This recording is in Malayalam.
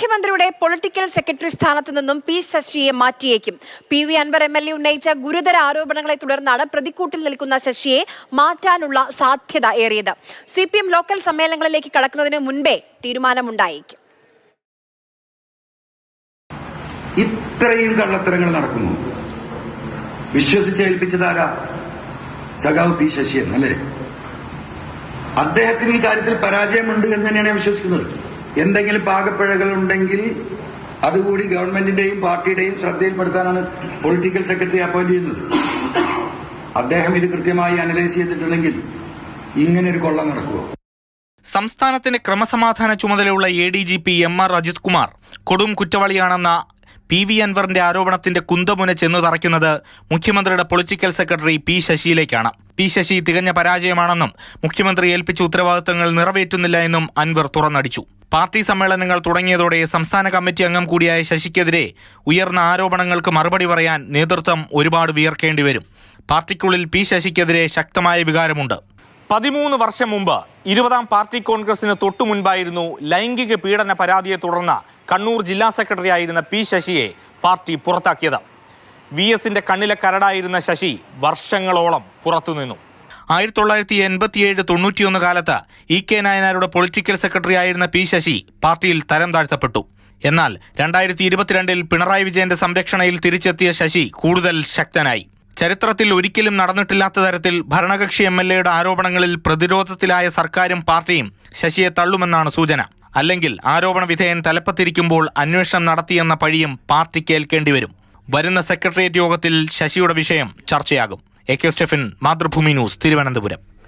മുഖ്യമന്ത്രിയുടെ പൊളിറ്റിക്കൽ സെക്രട്ടറി സ്ഥാനത്ത് നിന്നും പി ശശിയെ മാറ്റിയേക്കും. P V Anvar M L A ഉന്നയിച്ച ഗുരുതര ആരോപണങ്ങളെ തുടർന്നാണ് പ്രതിക്കൂട്ടിൽ നിൽക്കുന്ന ശശിയെ മാറ്റാനുള്ള സാധ്യത ഏറിയത്. സി പി എം ലോക്കൽ സമ്മേളനങ്ങളിലേക്ക് കടക്കുന്നതിന് മുൻപേ തീരുമാനമുണ്ടായേക്കും. ഇത്രയും കള്ളത്തരങ്ങൾ നടക്കുന്നു. വിശ്വസിച്ചേൽപ്പിച്ചതാരാ സഖാവ് പി ശശിയൻ അല്ലേ അദ്ദേഹത്തിന് ഈ കാര്യത്തിൽ പരാജയമുണ്ട് എന്ന് തന്നെയാണ് വിശ്വസിക്കുന്നത്. എന്തെങ്കിലും പാകപ്പിഴകൾ ഉണ്ടെങ്കിൽ അതുകൂടി ഗവൺമെന്റിന്റെയും പാർട്ടിയുടെയും ശ്രദ്ധയിൽപ്പെടുത്താനാണ് പൊളിറ്റിക്കൽ സെക്രട്ടറി അപ്പോയിന്റ് ചെയ്യുന്നത്. അദ്ദേഹം ഇത് കൃത്യമായി അനലൈസ് ചെയ്തിട്ടുണ്ടെങ്കിൽ ഇങ്ങനെ ഒരു കൊള്ളം നടക്കുമോ സംസ്ഥാനത്തിന് ക്രമസമാധാന ചുമതലയുള്ള A D G P M R Ajith Kumar കൊടും കുറ്റവാളിയാണെന്ന പി വി അൻവറിന്റെ ആരോപണത്തിന്റെ കുന്തമുന ചെന്നു തറയ്ക്കുന്നത് മുഖ്യമന്ത്രിയുടെ പൊളിറ്റിക്കൽ സെക്രട്ടറി പി ശശിയിലേക്കാണ്. പി ശശി തികഞ്ഞ പരാജയമാണെന്നും മുഖ്യമന്ത്രി ഏൽപ്പിച്ച ഉത്തരവാദിത്തങ്ങൾ നിറവേറ്റുന്നില്ല എന്നും അൻവർ തുറന്നടിച്ചു. പാർട്ടി സമ്മേളനങ്ങൾ തുടങ്ങിയതോടെ സംസ്ഥാന കമ്മിറ്റി അംഗം കൂടിയായ ശശിക്കെതിരെ ഉയർന്ന ആരോപണങ്ങൾക്ക് മറുപടി പറയാൻ നേതൃത്വം ഒരുപാട് വിയർക്കേണ്ടി വരും. പാർട്ടിക്കുള്ളിൽ പി ശശിക്കെതിരെ ശക്തമായ വികാരമുണ്ട്. പതിമൂന്ന് വർഷം മുമ്പ് ഇരുപതാം പാർട്ടി കോൺഗ്രസിന് തൊട്ടു മുൻപായിരുന്നു ലൈംഗിക പീഡന പരാതിയെ തുടർന്ന് കണ്ണൂർ ജില്ലാ സെക്രട്ടറി ആയിരുന്ന പി ശശിയെ പാർട്ടി പുറത്താക്കിയത്. വി എസിന്റെ കണ്ണിലെ കരടായിരുന്ന ശശി വർഷങ്ങളോളം പുറത്തുനിന്നു. ആയിരത്തി തൊള്ളായിരത്തി എൺപത്തിയേഴ് തൊണ്ണൂറ്റിയൊന്ന് കാലത്ത് ഇ കെ നായനാരുടെ പൊളിറ്റിക്കൽ സെക്രട്ടറി ആയിരുന്ന പി ശശി പാർട്ടിയിൽ തരം താഴ്ത്തപ്പെട്ടു. എന്നാൽ രണ്ടായിരത്തി ഇരുപത്തിരണ്ടിൽ പിണറായി വിജയന്റെ സംരക്ഷണയിൽ തിരിച്ചെത്തിയ ശശി കൂടുതൽ ശക്തനായി. ചരിത്രത്തിൽ ഒരിക്കലും നടന്നിട്ടില്ലാത്ത തരത്തിൽ ഭരണകക്ഷി എം എൽ എയുടെ ആരോപണങ്ങളിൽ പ്രതിരോധത്തിലായ സർക്കാരും പാർട്ടിയും ശശിയെ തള്ളുമെന്നാണ് സൂചന. അല്ലെങ്കിൽ ആരോപണ വിധേയൻ തലപ്പത്തിരിക്കുമ്പോൾ അന്വേഷണം നടത്തിയെന്ന പഴിയും പാർട്ടിക്ക് ഏൽക്കേണ്ടി വരും വരുന്ന സെക്രട്ടേറിയറ്റ് യോഗത്തിൽ ശശിയുടെ വിഷയം ചർച്ചയാകും. A K Stefin Mathrubhumi news Thiruvananthapuram.